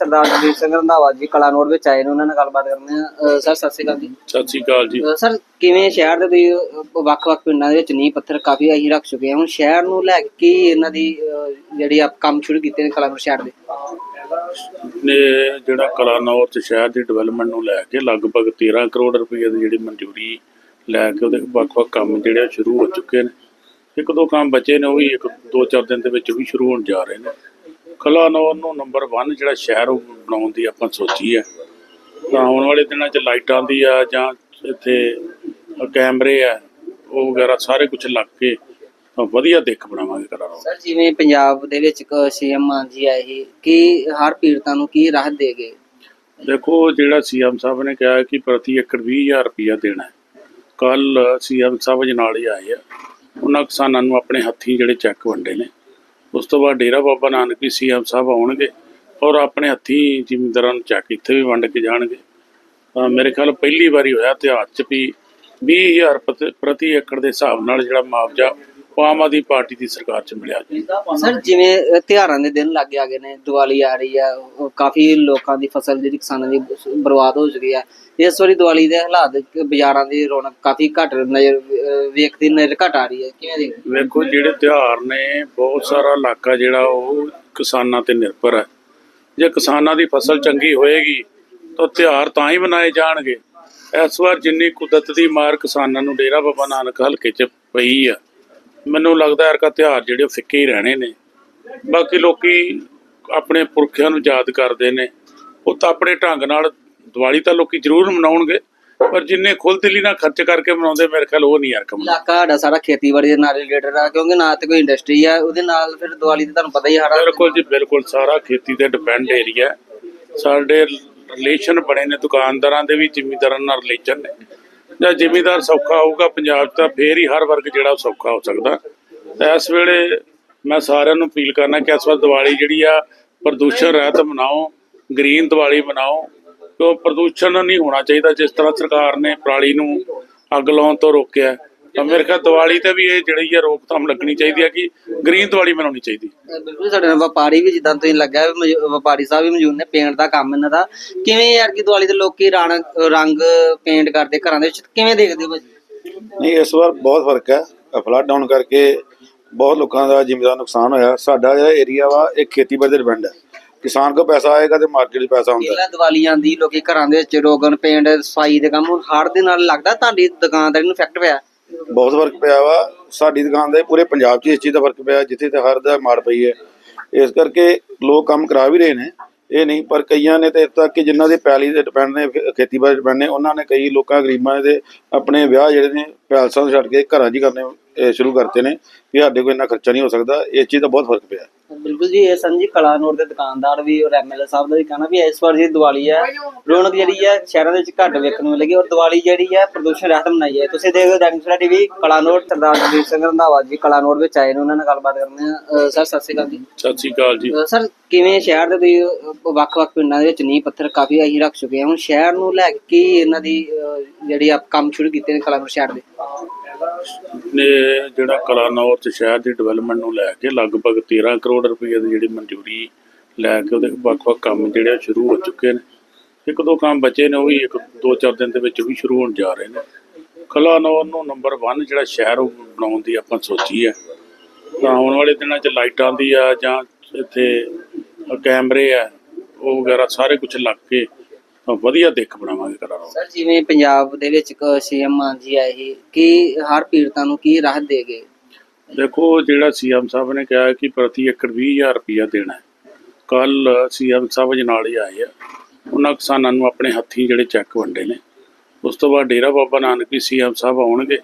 ਸਰਦਾਰ ਜਗਦੀਪ ਸਿੰਘ ਰੰਧਾਵਾ ਜੀ ਕਲਾ ਨੋਟ ਵਿੱਚ ਆਏ ਨੇ ਉਹਨਾਂ ਨਾਲ ਗੱਲਬਾਤ ਕਰਨੀ ਆ। ਸਰ ਸਤਿ ਸ਼੍ਰੀ ਅਕਾਲ ਜੀ। ਸਤਿ ਸ਼੍ਰੀ ਅਕਾਲ ਜੀ। ਸਰ ਕਿਵੇਂ ਸ਼ਹਿਰ ਦੇ ਤੁਸੀਂ ਵੱਖ-ਵੱਖ ਪਿੰਡਾਂ ਦੇ ਵਿੱਚ ਨੀਂਹ ਪੱਥਰ ਕਾਫੀ ਅਸੀਂ ਰੱਖ ਚੁੱਕੇ ਹਾਂ। ਹੁਣ ਸ਼ਹਿਰ ਨੂੰ ਲੈ ਕੇ ਇਹਨਾਂ ਦੀ ਜਿਹੜੀ ਆਪ ਕੰਮ ਸ਼ੁਰੂ ਕੀਤੇ ਨੇ ਕਲਾਨੌਰ ਸ਼ਹਿਰ ਦੇ। ਨੇ ਜਿਹੜਾ ਕਲਾਨੌਰ ਚ ਸ਼ਹਿਰ ਦੀ ਡਿਵੈਲਪਮੈਂਟ ਨੂੰ ਲੈ ਕੇ ਲਗਭਗ 13 ਕਰੋੜ ਰੁਪਏ ਦੀ ਜਿਹੜੀ ਮਨਜ਼ੂਰੀ ਲੈ ਕੇ ਉਹਦੇ ਵੱਖ-ਵੱਖ ਕੰਮ ਜਿਹੜੇ ਆ ਸ਼ੁਰੂ ਹੋ ਚੁੱਕੇ ਨੇ। ਇੱਕ ਦੋ ਕੰਮ ਬਚੇ ਨੇ ਉਹ ਵੀ ਇੱਕ ਦੋ ਚਾਰ ਦਿਨ ਦੇ ਵਿੱਚ ਵੀ ਸ਼ੁਰੂ ਹੋਣ ਜਾ ਰਹੇ ਨੇ। ਕਲਾਨੌਰ ਨੂੰ ਨੰਬਰ 1 ਜਿਹੜਾ ਸ਼ਹਿਰ ਉਹ ਬਣਾਉਣ ਦੀ ਆਪਾਂ ਸੋਚੀ ਹੈ। ਤਾਂ ਆਉਣ ਵਾਲੇ ਦਿਨਾਂ 'ਚ ਲਾਈਟਾਂ ਦੀ ਆ ਜਾਂ ਇੱਥੇ ਕੈਮਰੇ ਆ ਉਹ ਵਗੈਰਾ ਸਾਰੇ ਕੁਝ ਲੱਗ ਕੇ ਵਧੀਆ ਦਿੱਖ ਬਣਾਵਾਂਗੇ ਕਲਾਨੌਰ ਸਰ ਜਿਵੇਂ ਪੰਜਾਬ ਦੇ ਵਿੱਚ ਸੀਐਮ ਮਾਨ ਜੀ ਆਏ ਕਿ ਹਰ ਪੀੜਤਾਂ ਨੂੰ ਕੀ ਰਾਹਤ ਦੇਗੇ ਦੇਖੋ ਜਿਹੜਾ ਸੀਐਮ ਸਾਹਿਬ ਨੇ ਕਿਹਾ ਕਿ ਪ੍ਰਤੀ ਏਕੜ 20000 ਰੁਪਇਆ ਦੇਣਾ ਹੈ। ਕੱਲ ਸੀਐਮ ਸਾਹਿਬ ਜਨਾਲੇ ਆਏ ਆ ਉਹਨਾਂ ਕਿਸਾਨਾਂ ਨੂੰ ਆਪਣੇ ਹੱਥੀਂ ਜਿਹੜੇ ਚੈੱਕ ਵੰਡੇ ਨੇ। ਉਸ ਤੋਂ ਬਾਅਦ ਡੇਰਾ ਬਾਬਾ ਨਾਨਕ ਵੀ ਸੀਐਮ ਸਾਹਿਬ ਆਉਣਗੇ ਔਰ ਆਪਣੇ ਹੱਥੀਂ ਜ਼ਿਮੀਂਦਾਰਾਂ ਨੂੰ ਚੈੱਕ ਇੱਥੇ ਵੀ ਵੰਡ ਕੇ ਜਾਣਗੇ। ਮੇਰੇ ਖਿਆਲ ਪਹਿਲੀ ਵਾਰੀ ਹੋਇਆ ਇਤਿਹਾਸ 'ਚ ਵੀ 20000 ਪ੍ਰਤੀ- ਪ੍ਰਤੀ ਏਕੜ ਦੇ ਹਿਸਾਬ ਨਾਲ ਜਿਹੜਾ ਮੁਆਵਜ਼ਾ ਆਮ ਆਦਮੀ ਪਾਰਟੀ ਦੀ ਸਰਕਾਰ 'ਚ ਮਿਲਿਆ ਜੀ। ਸਰ ਜਿਵੇਂ ਅਹ, ਤਿਉਹਾਰਾਂ ਦੇ ਦਿਨ ਲੱਗ ਆ ਗਏ ਨੇ ਦੀਵਾਲੀ ਆ ਰਹੀ ਆ ਕਾਫੀ ਲੋਕਾਂ ਦੀ ਫਸਲ ਜਿਹੜੀ ਕਿਸਾਨਾਂ ਦੀ ਬਰਬਾਦ ਹੋ ਚੁੱਕੀ ਆ। ਇਸ ਵਾਰੀ ਦੀਵਾਲੀ ਦੇ ਹਾਲਾਤ ਬਾਜ਼ਾਰਾਂ ਦੀ ਰੌਣਕ ਕਾਫੀ ਘੱਟ ਨਜ਼ਰ ਵੇਖਦੀ ਨਜ਼ਰ ਘਟ ਆ ਰਹੀ ਹੈ। ਕਿਵੇਂ ਵੇਖੋ ਜਿਹੜੇ ਤਿਉਹਾਰ ਨੇ ਬਹੁਤ ਸਾਰਾ ਇਲਾਕਾ ਜਿਹੜਾ ਉਹ ਕਿਸਾਨਾਂ ਤੇ ਨਿਰਭਰ ਹੈ। ਜੇ ਕਿਸਾਨਾਂ ਦੀ ਫਸਲ ਚੰਗੀ ਹੋਏਗੀ ਤਾਂ ਤਿਉਹਾਰ ਤਾਂ ਹੀ ਮਨਾਏ ਜਾਣਗੇ। ਇਸ ਵਾਰ ਜਿੰਨੀ ਕੁਦਰਤ ਦੀ ਮਾਰ ਕਿਸਾਨਾਂ ਨੂੰ ਡੇਰਾ ਬਾਬਾ ਨਾਨਕ ਹਲਕੇ 'ਚ ਪਈ ਆ ਮੈਨੂੰ ਲੱਗਦਾ ਹੈ ਕਿ ਤਿਉਹਾਰ ਜਿਹੜੇ ਉਹ ਫਿੱਕੇ ਹੀ ਰਹਿਣੇ ਨੇ। ਬਾਕੀ ਲੋਕੀ ਆਪਣੇ ਪੁਰਖਿਆਂ ਨੂੰ ਯਾਦ ਕਰਦੇ ਨੇ। ਉਹ ਤਾਂ ਆਪਣੇ ਢੰਗ ਨਾਲ ਦੀਵਾਲੀ ਤਾਂ ਲੋਕੀ ਜ਼ਰੂਰ ਮਨਾਉਣਗੇ ਪਰ ਜਿੰਨੇ ਖੁੱਲ੍ਹ ਨਾਲ ਖਰਚ ਕਰਕੇ ਮਨਾਉਂਦੇ ਮੇਰੇ ਖਿਆਲ ਉਹ ਨਹੀਂ ਯਾਰ ਕਮਾਉਂਦੇ ਇਲਾਕਾ ਸਾਡਾ ਸਾਰਾ ਖੇਤੀਬਾੜੀ ਦੇ ਨਾਲ ਰਿਲੇਟਡ ਆ ਕਿਉਂਕਿ ਨਾ ਤੇ ਕੋਈ ਇੰਡਸਟਰੀ ਆ ਉਹਦੇ ਨਾਲ ਫਿਰ ਦੀਵਾਲੀ ਤੇ ਤੁਹਾਨੂੰ ਪਤਾ ਹੀ ਹਰ ਬਿਲਕੁਲ ਜੀ ਬਿਲਕੁਲ। ਸਾਰਾ ਖੇਤੀ ਤੇ ਡਿਪੈਂਡ ਏਰੀਆ ਸਾਡੇ ਰਿਲੇਸ਼ਨ ਬਣੇ ਨੇ ਦੁਕਾਨਦਾਰਾਂ ਦੇ ਵੀ ਜ਼ਿਮੀਂਦਾਰਾਂ ਨਾਲ ਰਿਲੇਸ਼ਨ ਨੇ। ਜਾਂ ਜ਼ਿਮੀਦਾਰ ਸੌਖਾ ਹੋਊਗਾ ਪੰਜਾਬ 'ਚ ਤਾਂ ਫੇਰ ਹੀ ਹਰ ਵਰਗ ਜਿਹੜਾ ਉਹ ਸੌਖਾ ਹੋ ਸਕਦਾ। ਇਸ ਵੇਲੇ ਮੈਂ ਸਾਰਿਆਂ ਨੂੰ ਅਪੀਲ ਕਰਨਾ ਕਿ ਇਸ ਵਾਰ ਦੀਵਾਲੀ ਜਿਹੜੀ ਆ, ਪ੍ਰਦੂਸ਼ਣ ਰਹਿਤ ਮਨਾਓ, ਗ੍ਰੀਨ ਦੀਵਾਲੀ ਮਨਾਓ, ਕਿਉਂ ਪ੍ਰਦੂਸ਼ਣ ਨਹੀਂ ਹੋਣਾ ਚਾਹੀਦਾ ਜਿਸ ਤਰ੍ਹਾਂ ਸਰਕਾਰ ਨੇ ਪਰਾਲੀ ਨੂੰ ਅੱਗ ਲਾਉਣ ਤੋਂ ਰੋਕਿਆ। ਮੇਰੇ ਖਿਆਲ ਦੀਵਾਲੀ ਤੇ ਵੀ ਇਹ ਜਿਹੜੀ ਆ ਰੋਕਥਾਮ ਲੱਗਣੀ ਚਾਹੀਦੀ ਹੈ ਕਿ ਗ੍ਰੀਨ ਦੀਵਾਲੀ ਮਨਾਉਣੀ ਚਾਹੀਦੀ ਬਿਲਕੁਲ ਸਾਡੇ ਨਾਲ ਵਪਾਰੀ ਵੀ ਜਿੱਦਾਂ ਤੁਸੀਂ ਲੱਗਾ ਵੀ ਵਪਾਰੀ ਸਾਹਿਬ ਵੀ ਮੌਜੂਦ ਨੇ ਪੇਂਟ ਦਾ ਕੰਮ ਇਹਨਾਂ ਦਾ। ਕਿਵੇਂ ਯਾਰ ਕਿ ਦੀਵਾਲੀ ਦੇ ਲੋਕੀ ਰੰਗ ਰੰਗ ਪੇਂਟ ਕਰਦੇ ਘਰਾਂ ਦੇ ਵਿੱਚ ਕਿਵੇਂ ਦੇਖਦੇ ਹੋ ਭਾਜੀ? ਨਹੀਂ ਇਸ ਵਾਰ ਬਹੁਤ ਫ਼ਰਕ ਹੈ। ਫਲੱਡ ਡਾਊਨ ਕਰਕੇ ਬਹੁਤ ਲੋਕਾਂ ਦਾ ਜ਼ਿਮੀਦਾਰ ਨੁਕਸਾਨ ਹੋਇਆ। ਸਾਡਾ ਜਿਹੜਾ ਏਰੀਆ ਵਾ ਇਹ ਖੇਤੀਬਾੜੀ ਤੇ ਡਿਪੈਂਡ ਹੈ। ਕਿਸਾਨ ਕੋਲ ਪੈਸਾ ਆਏਗਾ ਤੇ ਮਾਰਕੀਟ 'ਚ ਪੈਸਾ ਹੁੰਦਾ। ਹੈ। ਪਹਿਲਾਂ ਦੀਵਾਲੀ ਆਂਦੀ ਲੋਕੀ ਘਰਾਂ ਦੇ ਵਿੱਚ ਰੋਗਨ ਪੇਂਟ ਸਫ਼ਾਈ ਦੇ ਕੰਮ ਹੁਣ ਹੜ ਦੇ ਨਾਲ ਲੱਗਦਾ ਤੁਹਾਡੀ ਦੁਕਾਨਦਾਰੀ ਨੂੰ ਇਫੈਕਟ ਪਿਆ? ਬਹੁਤ ਫ਼ਰਕ ਪਿਆ ਵਾ। ਸਾਡੀ ਦੁਕਾਨ ਦਾ ਪੂਰੇ ਪੰਜਾਬ 'ਚ ਇਸ ਚੀਜ਼ ਦਾ ਫ਼ਰਕ ਪਿਆ, ਜਿੱਥੇ ਤੇ ਹਰ ਦਾ ਮਾਰ ਪਈ ਹੈ। ਇਸ ਕਰਕੇ ਲੋਕ ਕੰਮ ਕਰਾ ਵੀ ਰਹੇ ਨੇ। ਇਹ ਨਹੀਂ, ਪਰ ਕਈਆਂ ਨੇ ਤੇ ਤੱਕ ਕਿ ਜਿਨ੍ਹਾਂ ਦੇ ਪੈਲੀ ਦੇ ਡਿਪੈਂਡ ਨੇ ਖੇ- ਖੇਤੀਬਾੜੀ ਡਿਪੈਂਡ ਨੇ, ਉਹਨਾਂ ਨੇ ਕਈ ਲੋਕਾਂ ਗਰੀਬਾਂ ਦੇ ਆਪਣੇ ਵਿਆਹ ਜਿਹੜੇ ਨੇ, ਪੈਲਸਾਂ ਤੋਂ ਛੱਡ ਕੇ ਘਰਾਂ 'ਚ ਹੀ ਕਰਨੇ ਸ਼ੁਰੂ ਕਰਤੇ ਨੇ ਵੀ ਸਾਡੇ ਕੋਲ ਇੰਨਾ ਖਰਚਾ ਨਹੀਂ ਹੋ ਸਕਦਾ। ਇਸ ਚੀਜ਼ ਦਾ ਬਹੁਤ ਫ਼ਰਕ ਪਿਆ। ਬਿਲਕੁਲ ਜੀ ਇਹ ਸੰਜੀ ਕਲਾਨੌਰ ਦੇ ਦੁਕਾਨਦਾਰ ਵੀ ਔਰ ਐਮਐਲਏ ਸਾਹਿਬ ਦਾ ਵੀ ਕਹਿਣਾ ਵੀ ਇਸ ਵਾਰ ਜੀ ਦੀਵਾਲੀ ਹੈ ਰੌਣਕ ਜਿਹੜੀ ਹੈ ਸ਼ਹਿਰਾਂ ਦੇ ਵਿੱਚ ਘੱਟ ਵੇਖਣ ਨੂੰ ਮਿਲੇਗੀ ਔਰ ਦੀਵਾਲੀ ਜਿਹੜੀ ਹੈ ਪ੍ਰਦੂਸ਼ਣ ਰਹਿਤ ਮਨਾਈ ਹੈ ਤੁਸੀਂ ਦੇਖਦੇ ਹੋ ਡੈਨਿਸਲਾ ਟੀਵੀ ਕਲਾਨੌਰ ਸਰਦਾਰ ਜਗਦੀਪ ਸਿੰਘ ਰੰਧਾਵਾ ਜੀ ਕਲਾਨੌਰ ਵਿੱਚ ਆਏ ਨੇ ਉਹਨਾਂ ਨਾਲ ਗੱਲਬਾਤ ਕਰਨੀ ਆ ਸਰ ਸਤਿ ਸ਼੍ਰੀ ਅਕਾਲ ਜੀ। ਸਤਿ ਸ਼੍ਰੀ ਅਕਾਲ ਜੀ। ਸਰ ਕਿਵੇਂ ਸ਼ਹਿਰ ਦੇ ਤੁਸੀਂ ਵੱਖ-ਵੱਖ ਪਿੰਡਾਂ ਦੇ ਵਿੱਚ ਨੀਂਹ ਪੱਥਰ ਕਾਫੀ ਅਸੀਂ ਰੱਖ ਚੁੱਕੇ ਹਾਂ। ਹੁਣ ਸ਼ਹਿਰ ਨੂੰ ਲੈ ਕੇ ਇਹਨਾਂ ਦੀ ਜਿਹੜੀ ਆਪ ਕੰਮ ਸ਼ੁਰੂ ਕੀਤੇ ਨੇ ਕਲਾਨੌਰ ਸ਼ਹਿਰ ਦੇ? ਨੇ ਜਿਹੜਾ ਕਲਾਨੌਰ ਚ ਸ਼ਹਿਰ ਦੀ ਡਿਵੈਲਪਮੈਂਟ ਨੂੰ ਲੈ ਕੇ ਲਗਭਗ 13 ਕਰੋੜ ਰੁਪਏ ਦੀ ਜਿਹੜੀ ਮਨਜ਼ੂਰੀ ਲੈ ਕੇ ਉਹਦੇ ਵੱਖ-ਵੱਖ ਕੰਮ ਜਿਹੜੇ ਆ ਸ਼ੁਰੂ ਹੋ ਚੁੱਕੇ ਨੇ। ਇੱਕ ਦੋ ਕੰਮ ਬਚੇ ਨੇ, ਉਹ ਵੀ ਇੱਕ ਦੋ ਚਾਰ ਦਿਨ ਦੇ ਵਿੱਚ ਵੀ ਸ਼ੁਰੂ ਹੋਣ ਜਾ ਰਹੇ ਨੇ। ਕਲਾਨੌਰ ਨੂੰ ਨੰਬਰ 1 ਜਿਹੜਾ ਸ਼ਹਿਰ ਉਹ ਬਣਾਉਣ ਦੀ ਆਪਾਂ ਸੋਚੀ ਹੈ। ਤਾਂ ਆਉਣ ਵਾਲੇ ਦਿਨਾਂ 'ਚ ਲਾਈਟਾਂ ਦੀ ਆ ਜਾਂ ਇੱਥੇ ਕੈਮਰੇ ਆ, ਉਹ ਵਗੈਰਾ ਸਾਰੇ ਕੁਝ ਲੱਗ ਕੇ ਵਧੀਆ ਦਿੱਖ ਬਣਾਵਾਂਗੇ ਕਲਾਨੌਰ ਸਰ ਜਿਵੇਂ ਪੰਜਾਬ ਦੇ ਵਿੱਚ ਸੀਐਮ ਮਾਨ ਜੀ ਆਏ ਸੀ ਕਿ ਹਰ ਪੀੜਤਾਂ ਨੂੰ ਕੀ ਰਾਹਤ ਦੇਗੇ ਦੇਖੋ ਜਿਹੜਾ ਸੀਐਮ ਸਾਹਿਬ ਨੇ ਕਿਹਾ ਕਿ ਪ੍ਰਤੀ ਏਕੜ 20000 ਰੁਪਇਆ ਦੇਣਾ ਹੈ। ਕੱਲ ਸੀਐਮ ਸਾਹਿਬ ਜਨਾਲੇ ਆਏ ਆ ਉਹਨਾਂ ਕਿਸਾਨਾਂ ਨੂੰ ਆਪਣੇ ਹੱਥੀਂ ਜਿਹੜੇ ਚੈੱਕ ਵੰਡੇ ਨੇ। ਉਸ ਤੋਂ ਬਾਅਦ ਡੇਰਾ ਬਾਬਾ ਨਾਨਕ ਵੀ ਸੀਐਮ ਸਾਹਿਬ ਆਉਣਗੇ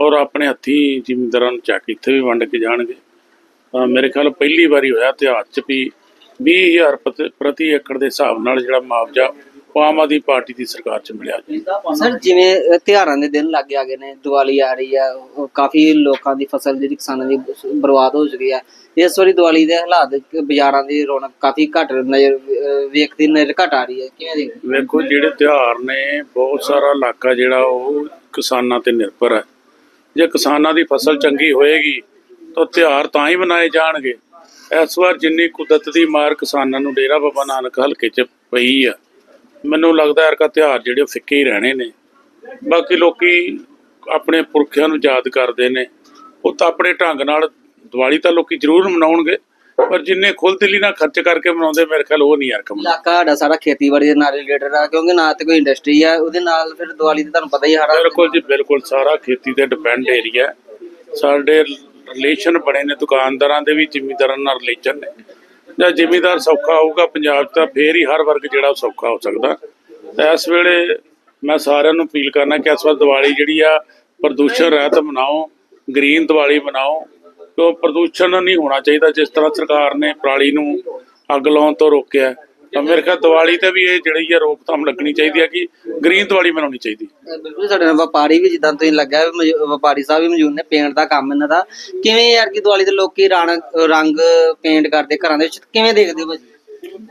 ਔਰ ਆਪਣੇ ਹੱਥੀਂ ਜ਼ਿਮੀਂਦਾਰਾਂ ਨੂੰ ਚੈੱਕ ਇੱਥੇ ਵੀ ਵੰਡ ਕੇ ਜਾਣਗੇ। ਮੇਰੇ ਖਿਆਲ ਪਹਿਲੀ ਵਾਰੀ ਹੋਇਆ ਇਤਿਹਾਸ 'ਚ ਵੀ 20000 ਪ੍ਰਤੀ- ਏਕੜ ਦੇ ਹਿਸਾਬ ਨਾਲ ਜਿਹੜਾ ਮੁਆਵਜ਼ਾ ਆਮ ਆਦਮੀ ਪਾਰਟੀ ਦੀ ਸਰਕਾਰ 'ਚ ਮਿਲਿਆ ਜੀ। ਸਰ ਜਿਵੇਂ ਅਹ, ਤਿਉਹਾਰਾਂ ਦੇ ਦਿਨ ਲੱਗ ਆ ਗਏ ਨੇ ਦੀਵਾਲੀ ਆ ਰਹੀ ਆ ਕਾਫੀ ਲੋਕਾਂ ਦੀ ਫਸਲ ਜਿਹੜੀ ਕਿਸਾਨਾਂ ਦੀ ਬਰਬਾਦ ਹੋ ਚੁੱਕੀ ਆ। ਇਸ ਵਾਰੀ ਦੀਵਾਲੀ ਦੇ ਹਾਲਾਤ ਬਾਜ਼ਾਰਾਂ ਦੀ ਰੌਣਕ ਕਾਫੀ ਘੱਟ ਨਜ਼ਰ ਵੇਖਦੀ ਨਜ਼ਰ ਘਟ ਆ ਰਹੀ ਹੈ। ਕਿਵੇਂ ਵੇਖੋ ਜਿਹੜੇ ਤਿਉਹਾਰ ਨੇ ਬਹੁਤ ਸਾਰਾ ਇਲਾਕਾ ਜਿਹੜਾ ਉਹ ਕਿਸਾਨਾਂ ਤੇ ਨਿਰਭਰ ਹੈ। ਜੇ ਕਿਸਾਨਾਂ ਦੀ ਫਸਲ ਚੰਗੀ ਹੋਏਗੀ ਤਾਂ ਤਿਉਹਾਰ ਤਾਂ ਹੀ ਮਨਾਏ ਜਾਣਗੇ। ਇਸ ਵਾਰ ਜਿੰਨੀ ਕੁਦਰਤ ਦੀ ਮਾਰ ਕਿਸਾਨਾਂ ਨੂੰ ਡੇਰਾ ਬਾਬਾ ਨਾਨਕ ਹਲਕੇ 'ਚ ਪਈ ਆ ਮੈਨੂੰ ਲੱਗਦਾ ਹੈ ਕਿ ਤਿਉਹਾਰ ਜਿਹੜੇ ਉਹ ਫਿੱਕੇ ਹੀ ਰਹਿਣੇ ਨੇ। ਬਾਕੀ ਲੋਕੀ ਆਪਣੇ ਪੁਰਖਿਆਂ ਨੂੰ ਯਾਦ ਕਰਦੇ ਨੇ। ਉਹ ਤਾਂ ਆਪਣੇ ਢੰਗ ਨਾਲ ਦੀਵਾਲੀ ਤਾਂ ਲੋਕੀ ਜ਼ਰੂਰ ਮਨਾਉਣਗੇ ਪਰ ਜਿੰਨੇ ਖੁੱਲ੍ਹਦਿਲੀ ਨਾਲ ਖਰਚ ਕਰਕੇ ਮਨਾਉਂਦੇ ਮੇਰੇ ਖਿਆਲ ਉਹ ਨਹੀਂ ਯਾਰ ਕਮਲ ਇਲਾਕਾ ਸਾਡਾ ਸਾਰਾ ਖੇਤੀਬਾੜੀ ਦੇ ਨਾਲ ਰਿਲੇਟਡ ਆ ਕਿਉਂਕਿ ਨਾ ਤੇ ਕੋਈ ਇੰਡਸਟਰੀ ਆ ਉਹਦੇ ਨਾਲ ਫਿਰ ਦੀਵਾਲੀ ਤੇ ਤੁਹਾਨੂੰ ਪਤਾ ਹੀ ਹਰ ਬਿਲਕੁਲ ਜੀ ਬਿਲਕੁਲ ਸਾਰਾ ਖੇਤੀ ਤੇ ਡਿਪੈਂਡ ਏਰੀਆ ਸਾਡੇ ਰਿਲੇਸ਼ਨ ਬਣੇ ਨੇ ਦੁਕਾਨਦਾਰਾਂ ਦੇ ਵੀ ਜ਼ਿਮੀਂਦਾਰਾਂ ਨਾਲ ਰਿਲੇਸ਼ਨ ਨੇ। ਜਾਂ ਜ਼ਿਮੀਦਾਰ ਸੌਖਾ ਹੋਊਗਾ ਪੰਜਾਬ 'ਚ ਤਾਂ ਫੇਰ ਹੀ ਹਰ ਵਰਗ ਜਿਹੜਾ ਉਹ ਸੌਖਾ ਹੋ ਸਕਦਾ। ਇਸ ਵੇਲੇ ਮੈਂ ਸਾਰਿਆਂ ਨੂੰ ਅਪੀਲ ਕਰਨਾ ਕਿ ਇਸ ਵਾਰ ਦੀਵਾਲੀ ਜਿਹੜੀ ਆ, ਪ੍ਰਦੂਸ਼ਣ ਰਹਿਤ ਮਨਾਓ, ਗ੍ਰੀਨ ਦੀਵਾਲੀ ਬਣਾਓ ਕਿਉਂ ਪ੍ਰਦੂਸ਼ਣ ਨਹੀਂ ਹੋਣਾ ਚਾਹੀਦਾ ਜਿਸ ਤਰ੍ਹਾਂ ਸਰਕਾਰ ਨੇ ਪਰਾਲੀ ਨੂੰ ਅੱਗ ਲਾਉਣ ਤੋਂ ਰੋਕਿਆ। ਮੇਰੇ ਖਿਆਲ ਦੀਵਾਲੀ ਤੇ ਵੀ ਇਹ ਜਿਹੜੀ ਆ ਰੋਕਥਾਮ ਲੱਗਣੀ ਚਾਹੀਦੀ ਹੈ ਕਿ ਗ੍ਰੀਨ ਦੀਵਾਲੀ ਮਨਾਉਣੀ ਚਾਹੀਦੀ ਬਿਲਕੁਲ ਸਾਡੇ ਨਾਲ ਵਪਾਰੀ ਵੀ ਜਿੱਦਾਂ ਤੁਸੀਂ ਲੱਗਾ ਵੀ ਮੌਜੂ- ਵਪਾਰੀ ਸਾਹਿਬ ਵੀ ਮੌਜੂਦ ਨੇ ਪੇਂਟ ਦਾ ਕੰਮ ਇਹਨਾਂ ਦਾ। ਕਿਵੇਂ ਯਾਰ ਕਿ ਦੀਵਾਲੀ ਤੇ ਲੋਕੀ ਰੰਗ ਪੇਂਟ ਕਰਦੇ ਘਰਾਂ ਦੇ ਵਿੱਚ ਕਿਵੇਂ ਦੇਖਦੇ ਹੋ ਭਾਜੀ?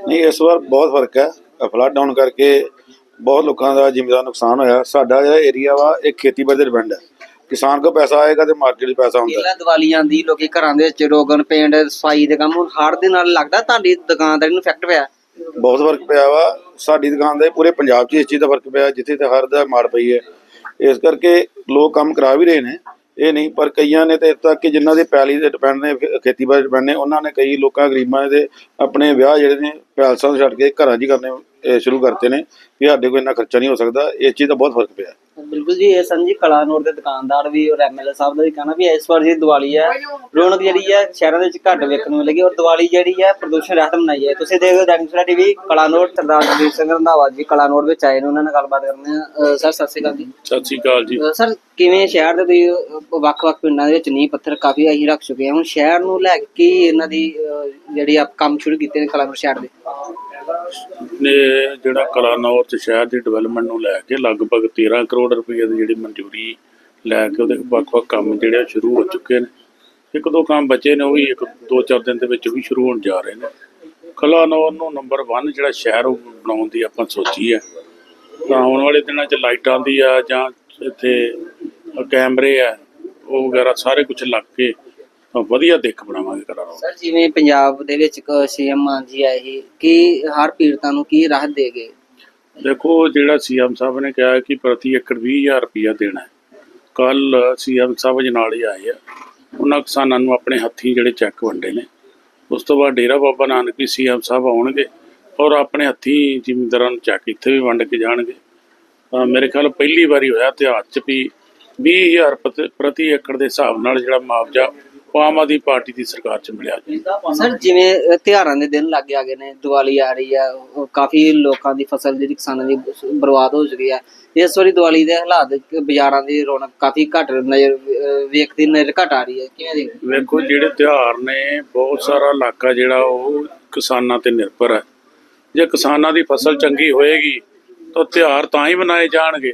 ਨਹੀਂ ਇਸ ਵਾਰ ਬਹੁਤ ਫ਼ਰਕ ਹੈ। ਫਲੱਡ ਡਾਊਨ ਕਰਕੇ ਬਹੁਤ ਲੋਕਾਂ ਦਾ ਜ਼ਿਮੀਦਾਰ ਨੁਕਸਾਨ ਹੋਇਆ। ਸਾਡਾ ਜਿਹੜਾ ਏਰੀਆ ਵਾ ਇਹ ਖੇਤੀਬਾੜੀ ਤੇ ਡਿਪੈਂਡ ਹੈ। ਕਿਸਾਨ ਕੋਲ ਪੈਸਾ ਆਏਗਾ ਤੇ ਮਾਰਕੀਟ 'ਚ ਪੈਸਾ ਹੁੰਦਾ। ਹੈ। ਪਹਿਲਾਂ ਦੀਵਾਲੀ ਆਂਦੀ ਲੋਕੀ ਘਰਾਂ ਦੇ ਵਿੱਚ ਰੋਗਨ ਪੇਂਟ ਸਫ਼ਾਈ ਦੇ ਕੰਮ ਹੁਣ ਹੜ ਦੇ ਨਾਲ ਲੱਗਦਾ ਤੁਹਾਡੀ ਦੁਕਾਨਦਾਰੀ ਨੂੰ ਇਫੈਕਟ ਪਿਆ। ਬਹੁਤ ਫ਼ਰਕ ਪਿਆ ਵਾ। ਸਾਡੀ ਦੁਕਾਨ ਦਾ ਪੂਰੇ ਪੰਜਾਬ 'ਚ ਇਸ ਚੀਜ਼ ਦਾ ਫ਼ਰਕ ਪਿਆ, ਜਿੱਥੇ ਤੇ ਹਰ ਦਾ ਮਾਰ ਪਈ ਹੈ। ਇਸ ਕਰਕੇ ਲੋਕ ਕੰਮ ਕਰਾ ਵੀ ਰਹੇ ਨੇ। ਇਹ ਨਹੀਂ, ਪਰ ਕਈਆਂ ਨੇ ਤੇ ਤੱਕ ਕਿ ਜਿਨ੍ਹਾਂ ਦੇ ਪੈਲੀ ਦੇ ਡਿਪੈਂਡ ਨੇ ਖੇ- ਖੇਤੀਬਾੜੀ ਡਿਪੈਂਡ ਨੇ, ਉਹਨਾਂ ਨੇ ਕਈ ਲੋਕਾਂ, ਗਰੀਬਾਂ ਦੇ ਆਪਣੇ ਵਿਆਹ ਜਿਹੜੇ ਨੇ, ਪੈਲਸਾਂ ਤੋਂ ਛੱਡ ਕੇ ਘਰਾਂ 'ਚ ਹੀ ਕਰਨੇ ਸ਼ੁਰੂ ਕਰਤੇ ਨੇ ਵੀ ਸਾਡੇ ਕੋਲ ਇੰਨਾ ਖਰਚਾ ਨਹੀਂ ਹੋ ਸਕਦਾ। ਇਸ ਚੀਜ਼ ਦਾ ਬਹੁਤ ਫ਼ਰਕ ਪਿਆ। ਬਿਲਕੁਲ ਜੀ ਇਹ ਸੰਜੀ ਕਲਾਨੌਰ ਦੇ ਦੁਕਾਨਦਾਰ ਵੀ ਔਰ ਐਮਐਲਏ ਸਾਹਿਬ ਦਾ ਵੀ ਕਹਿਣਾ ਵੀ ਇਸ ਵਾਰ ਜੀ ਦੀਵਾਲੀ ਹੈ ਰੌਣਕ ਜਿਹੜੀ ਹੈ ਸ਼ਹਿਰਾਂ ਦੇ ਵਿੱਚ ਘੱਟ ਵੇਖਣ ਨੂੰ ਮਿਲੇਗੀ ਔਰ ਦੀਵਾਲੀ ਜਿਹੜੀ ਹੈ ਪ੍ਰਦੂਸ਼ਣ ਰਹਿਤ ਮਨਾਈ ਹੈ ਤੁਸੀਂ ਦੇਖੋ ਡੈਂਸਰਾ ਟੀਵੀ ਕਲਾਨੌਰ ਸਰਦਾਰ ਜਗਦੀਪ ਸਿੰਘ ਰੰਧਾਵਾ ਜੀ ਕਲਾਨੌਰ ਵਿੱਚ ਆਏ ਨੇ ਉਹਨਾਂ ਨਾਲ ਗੱਲਬਾਤ ਕਰਨੇ ਆ ਸਰ ਸਤਿ ਸ਼੍ਰੀ ਅਕਾਲ ਜੀ। ਸਤਿ ਸ੍ਰੀ ਅਕਾਲ ਜੀ। ਸਰ ਕਿਵੇਂ ਸ਼ਹਿਰ ਦੇ ਤੁਸੀਂ ਵੱਖ-ਵੱਖ ਪਿੰਡਾਂ ਦੇ ਵਿੱਚ ਨੀਂਹ ਪੱਥਰ ਕਾਫੀ ਅਸੀਂ ਰੱਖ ਚੁੱਕੇ ਹਾਂ। ਹੁਣ ਸ਼ਹਿਰ ਨੂੰ ਲੈ ਕੇ ਇਹਨਾਂ ਦੀ ਜਿਹੜੀ ਆਪ ਕੰਮ ਸ਼ੁਰੂ ਕੀਤੇ ਨੇ ਕਲਾਨੌਰ ਸ਼ਹਿਰ ਦੇ? ਨੇ ਜਿਹੜਾ ਕਲਾਨੌਰ ਚ ਸ਼ਹਿਰ ਦੀ ਡਿਵੈਲਪਮੈਂਟ ਨੂੰ ਲੈ ਕੇ ਲਗਭਗ 13 ਕਰੋੜ ਰੁਪਏ ਦੀ ਜਿਹੜੀ ਮਨਜ਼ੂਰੀ ਲੈ ਕੇ ਉਹਦੇ ਵੱਖ-ਵੱਖ ਕੰਮ ਜਿਹੜੇ ਆ ਸ਼ੁਰੂ ਹੋ ਚੁੱਕੇ ਨੇ। ਇੱਕ ਦੋ ਕੰਮ ਬਚੇ ਨੇ, ਉਹ ਵੀ ਇੱਕ ਦੋ ਚਾਰ ਦਿਨ ਦੇ ਵਿੱਚ ਵੀ ਸ਼ੁਰੂ ਹੋਣ ਜਾ ਰਹੇ ਨੇ। ਕਲਾਨੌਰ ਨੂੰ ਨੰਬਰ 1 ਜਿਹੜਾ ਸ਼ਹਿਰ ਉਹ ਬਣਾਉਣ ਦੀ ਆਪਾਂ ਸੋਚੀ ਹੈ। ਤਾਂ ਆਉਣ ਵਾਲੇ ਦਿਨਾਂ 'ਚ ਲਾਈਟਾਂ ਦੀ ਆ ਜਾਂ ਇੱਥੇ ਕੈਮਰੇ ਆ, ਉਹ ਵਗੈਰਾ ਸਾਰੇ ਕੁਝ ਲੱਗ ਕੇ ਵਧੀਆ ਦਿੱਖ ਬਣਾਵਾਂਗੇ ਕਲਾਨੌਰ ਸਰ ਜਿਵੇਂ ਪੰਜਾਬ ਦੇ ਵਿੱਚ ਸੀਐਮ ਮਾਨ ਜੀ ਆਏ ਸੀ ਕਿ ਹਰ ਪੀੜਤਾਂ ਨੂੰ ਕੀ ਰਾਹਤ ਦੇ ਗਏ? ਦੇਖੋ ਜਿਹੜਾ ਸੀਐਮ ਸਾਹਿਬ ਨੇ ਕਿਹਾ ਕਿ ਪ੍ਰਤੀ ਏਕੜ 20000 ਰੁਪਇਆ ਦੇਣਾ ਹੈ। ਕੱਲ ਸੀਐਮ ਸਾਹਿਬ ਜਨਾਲੇ ਆਏ ਆ ਉਹਨਾਂ ਕਿਸਾਨਾਂ ਨੂੰ ਆਪਣੇ ਹੱਥੀਂ ਜਿਹੜੇ ਚੈੱਕ ਵੰਡੇ ਨੇ। ਉਸ ਤੋਂ ਬਾਅਦ ਡੇਰਾ ਬਾਬਾ ਨਾਨਕ ਵੀ ਸੀਐਮ ਸਾਹਿਬ ਆਉਣਗੇ ਔਰ ਆਪਣੇ ਹੱਥੀਂ ਜ਼ਿਮੀਂਦਾਰਾਂ ਨੂੰ ਚੈੱਕ ਇੱਥੇ ਵੀ ਵੰਡ ਕੇ ਜਾਣਗੇ। ਮੇਰੇ ਖਿਆਲ ਪਹਿਲੀ ਵਾਰੀ ਹੋਇਆ ਇਤਿਹਾਸ 'ਚ ਵੀ 20000 ਪ੍ਰਤੀ- ਏਕੜ ਦੇ ਹਿਸਾਬ ਨਾਲ ਜਿਹੜਾ ਮੁਆਵਜ਼ਾ ਆਮ ਆਦਮੀ ਪਾਰਟੀ ਦੀ ਸਰਕਾਰ 'ਚ ਮਿਲਿਆ ਜੀ। ਸਰ ਜਿਵੇਂ ਅਹ, ਤਿਉਹਾਰਾਂ ਦੇ ਦਿਨ ਲੱਗੇ ਆ ਗਏ ਨੇ ਦੀਵਾਲੀ ਆ ਰਹੀ ਆ ਕਾਫੀ ਲੋਕਾਂ ਦੀ ਫਸਲ ਜਿਹੜੀ ਕਿਸਾਨਾਂ ਦੀ ਬਰਬਾਦ ਹੋ ਚੁੱਕੀ ਆ। ਇਸ ਵਾਰੀ ਦੀਵਾਲੀ ਦੇ ਹਾਲਾਤ ਬਾਜ਼ਾਰਾਂ ਦੀ ਰੌਣਕ ਕਾਫੀ ਘੱਟ ਨਜ਼ਰ ਵੇਖਦੀ ਨਜ਼ਰ ਘੱਟ ਆ ਰਹੀ ਹੈ। ਕਿਵੇਂ? ਵੇਖੋ ਜਿਹੜੇ ਤਿਉਹਾਰ ਨੇ ਬਹੁਤ ਸਾਰਾ ਇਲਾਕਾ ਜਿਹੜਾ ਉਹ ਕਿਸਾਨਾਂ ਤੇ ਨਿਰਭਰ ਹੈ। ਜੇ ਕਿਸਾਨਾਂ ਦੀ ਫਸਲ ਚੰਗੀ ਹੋਏਗੀ ਤਾਂ ਤਿਉਹਾਰ ਤਾਂ ਹੀ ਮਨਾਏ ਜਾਣਗੇ।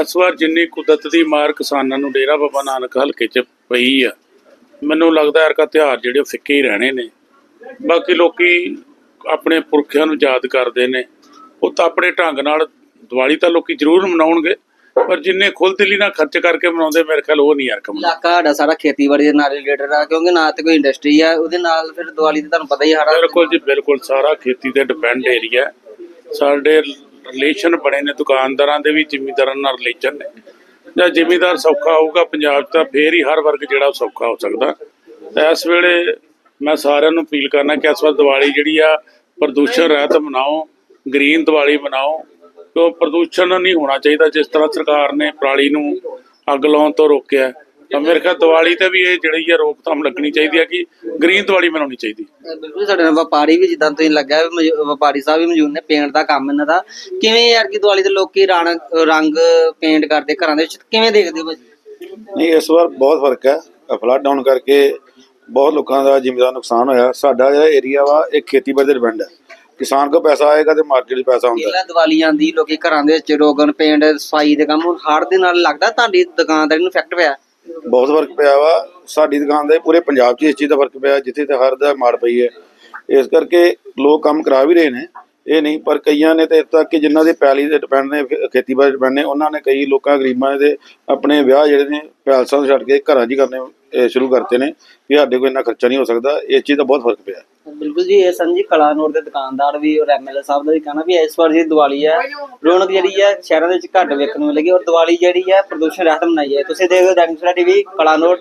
ਇਸ ਵਾਰ ਜਿੰਨੀ ਕੁਦਰਤ ਦੀ ਮਾਰ ਕਿਸਾਨਾਂ ਨੂੰ ਡੇਰਾ ਬਾਬਾ ਨਾਨਕ ਹਲਕੇ 'ਚ ਪਈ ਆ ਮੈਨੂੰ ਲੱਗਦਾ ਹੈ ਕਿ ਤਿਉਹਾਰ ਜਿਹੜੇ ਉਹ ਫਿੱਕੇ ਹੀ ਰਹਿਣੇ ਨੇ। ਬਾਕੀ ਲੋਕੀ ਆਪਣੇ ਪੁਰਖਿਆਂ ਨੂੰ ਯਾਦ ਕਰਦੇ ਨੇ। ਉਹ ਤਾਂ ਆਪਣੇ ਢੰਗ ਨਾਲ ਦੀਵਾਲੀ ਤਾਂ ਲੋਕੀ ਜ਼ਰੂਰ ਮਨਾਉਣਗੇ ਪਰ ਜਿੰਨੇ ਖੁੱਲ੍ਹਦਿਲੀ ਨਾਲ ਖਰਚ ਕਰਕੇ ਮਨਾਉਂਦੇ ਮੇਰੇ ਖਿਆਲ ਉਹ ਨਹੀਂ ਯਾਰ ਕਮਲ ਇਲਾਕਾ ਸਾਡਾ ਸਾਰਾ ਖੇਤੀਬਾੜੀ ਦੇ ਨਾਲ ਰਿਲੇਟਡ ਆ ਕਿਉਂਕਿ ਨਾ ਤੇ ਕੋਈ ਇੰਡਸਟਰੀ ਆ ਉਹਦੇ ਨਾਲ ਫਿਰ ਦੀਵਾਲੀ ਤੇ ਤੁਹਾਨੂੰ ਪਤਾ ਹੀ ਹਰ ਬਿਲਕੁਲ ਜੀ ਬਿਲਕੁਲ ਸਾਰਾ ਖੇਤੀ ਤੇ ਡਿਪੈਂਡ ਏਰੀਆ ਸਾਡੇ ਰਿਲੇਸ਼ਨ ਬਣੇ ਨੇ ਦੁਕਾਨਦਾਰਾਂ ਦੇ ਵੀ ਜ਼ਿਮੀਂਦਾਰਾਂ ਨਾਲ ਰਿਲੇਸ਼ਨ ਨੇ। ਜਾਂ ਜ਼ਿਮੀਦਾਰ ਸੌਖਾ ਹੋਊਗਾ ਪੰਜਾਬ 'ਚ ਤਾਂ ਫੇਰ ਹੀ ਹਰ ਵਰਗ ਜਿਹੜਾ ਉਹ ਸੌਖਾ ਹੋ ਸਕਦਾ। ਇਸ ਵੇਲੇ ਮੈਂ ਸਾਰਿਆਂ ਨੂੰ ਅਪੀਲ ਕਰਨਾ ਕਿ ਇਸ ਵਾਰ ਦੀਵਾਲੀ ਜਿਹੜੀ ਆ, ਪ੍ਰਦੂਸ਼ਣ ਰਹਿਤ ਮਨਾਓ, ਗ੍ਰੀਨ ਦੀਵਾਲੀ ਮਨਾਓ, ਕਿਉਂ ਪ੍ਰਦੂਸ਼ਣ ਨਹੀਂ ਹੋਣਾ ਚਾਹੀਦਾ ਜਿਸ ਤਰ੍ਹਾਂ ਸਰਕਾਰ ਨੇ ਪਰਾਲੀ ਨੂੰ ਅੱਗ ਲਾਉਣ ਤੋਂ ਰੋਕਿਆ। ਮੇਰੇ ਖਿਆਲ ਦੀਵਾਲੀ ਤੇ ਵੀ ਇਹ ਜਿਹੜੀ ਆ ਰੋਕਥਾਮ ਲੱਗਣੀ ਚਾਹੀਦੀ ਹੈ ਕਿ ਗ੍ਰੀਨ ਦੀਵਾਲੀ ਮਨਾਉਣੀ ਚਾਹੀਦੀ ਬਿਲਕੁਲ ਸਾਡੇ ਨਾਲ ਵਪਾਰੀ ਵੀ ਜਿੱਦਾਂ ਤੁਸੀਂ ਲੱਗਾ ਵੀ ਵਪਾਰੀ ਸਾਹਿਬ ਵੀ ਮੌਜੂਦ ਨੇ ਪੇਂਟ ਦਾ ਕੰਮ ਇਹਨਾਂ ਦਾ। ਕਿਵੇਂ ਯਾਰ ਕਿ ਦੀਵਾਲੀ ਤੇ ਲੋਕੀ ਰੰਗ ਪੇਂਟ ਕਰਦੇ ਘਰਾਂ ਦੇ ਵਿੱਚ ਕਿਵੇਂ ਦੇਖਦੇ ਹੋ ਭਾਜੀ? ਨਹੀਂ ਇਸ ਵਾਰ ਬਹੁਤ ਫ਼ਰਕ ਹੈ। ਫਲੱਡ ਡਾਊਨ ਕਰਕੇ ਬਹੁਤ ਲੋਕਾਂ ਦਾ ਜ਼ਿਮੀਦਾਰ ਨੁਕਸਾਨ ਹੋਇਆ। ਸਾਡਾ ਜਿਹੜਾ ਏਰੀਆ ਵਾ ਇਹ ਖੇਤੀਬਾੜੀ ਤੇ ਡਿਪੈਂਡ ਹੈ। ਕਿਸਾਨ ਕੋਲ ਪੈਸਾ ਆਏਗਾ ਤੇ ਮਾਰਕੀਟ 'ਚ ਪੈਸਾ ਹੁੰਦਾ। ਹੈ। ਪਹਿਲਾਂ ਦੀਵਾਲੀ ਆਂਦੀ ਲੋਕੀ ਘਰਾਂ ਦੇ ਵਿੱਚ ਰੋਗਨ ਪੇਂਟ ਸਫ਼ਾਈ ਦੇ ਕੰਮ ਹੁਣ ਹੜ ਦੇ ਨਾਲ ਲੱਗਦਾ ਤੁਹਾਡੀ ਦੁਕਾਨਦਾਰੀ ਨੂੰ ਇਫੈਕਟ ਪਿਆ? ਬਹੁਤ ਫ਼ਰਕ ਪਿਆ ਵਾ। ਸਾਡੀ ਦੁਕਾਨ ਦਾ ਪੂਰੇ ਪੰਜਾਬ 'ਚ ਇਸ ਚੀਜ਼ ਦਾ ਫ਼ਰਕ ਪਿਆ, ਜਿੱਥੇ ਤੇ ਹਰ ਦਾ ਮਾਰ ਪਈ ਹੈ। ਇਸ ਕਰਕੇ ਲੋਕ ਕੰਮ ਕਰਾ ਵੀ ਰਹੇ ਨੇ। ਇਹ ਨਹੀਂ, ਪਰ ਕਈਆਂ ਨੇ ਤੇ ਤੱਕ ਕਿ ਜਿਨ੍ਹਾਂ ਦੇ ਪੈਲੀ ਦੇ ਡਿਪੈਂਡ ਨੇ ਖੇ- ਖੇਤੀਬਾੜੀ ਡਿਪੈਂਡ ਨੇ, ਉਹਨਾਂ ਨੇ ਕਈ ਲੋਕਾਂ ਗਰੀਬਾਂ ਦੇ ਆਪਣੇ ਵਿਆਹ ਜਿਹੜੇ ਨੇ, ਪੈਲਸਾਂ ਤੋਂ ਛੱਡ ਕੇ ਘਰਾਂ 'ਚ ਹੀ ਕਰਨੇ ਸ਼ੁਰੂ ਕਰਤੇ ਨੇ ਵੀ ਸਾਡੇ ਕੋਲ ਇੰਨਾ ਖਰਚਾ ਨਹੀਂ ਹੋ ਸਕਦਾ। ਇਸ ਚੀਜ਼ ਦਾ ਬਹੁਤ ਫ਼ਰਕ ਪਿਆ। ਬਿਲਕੁਲ ਜੀ, ਇਹ ਸਨ ਜੀ ਕਲਾਨੌਰ ਦੇ ਦੁਕਾਨਦਾਰ ਵੀ ਔਰ ਐਮਐਲਏ ਸਾਹਿਬ ਦਾ ਵੀ ਕਹਿਣਾ ਵੀ ਇਸ ਵਾਰ ਜਿਹੜੀ ਦੀਵਾਲੀ ਹੈ ਰੌਣਕ ਜਿਹੜੀ ਹੈ ਸ਼ਹਿਰਾਂ ਦੇ ਵਿੱਚ ਘੱਟ ਵੇਖਣ ਨੂੰ ਮਿਲੇਗੀ ਔਰ ਦੀਵਾਲੀ ਜਿਹੜੀ ਹੈ ਪ੍ਰਦੂਸ਼ਣ ਰਹਿਤ ਮਨਾਈ ਹੈ ਤੁਸੀਂ ਦੇਖੋ ਹੋ ਡਾਇਨੋਸਰ ਟੀਵੀ, ਕਲਾਨੌਰ।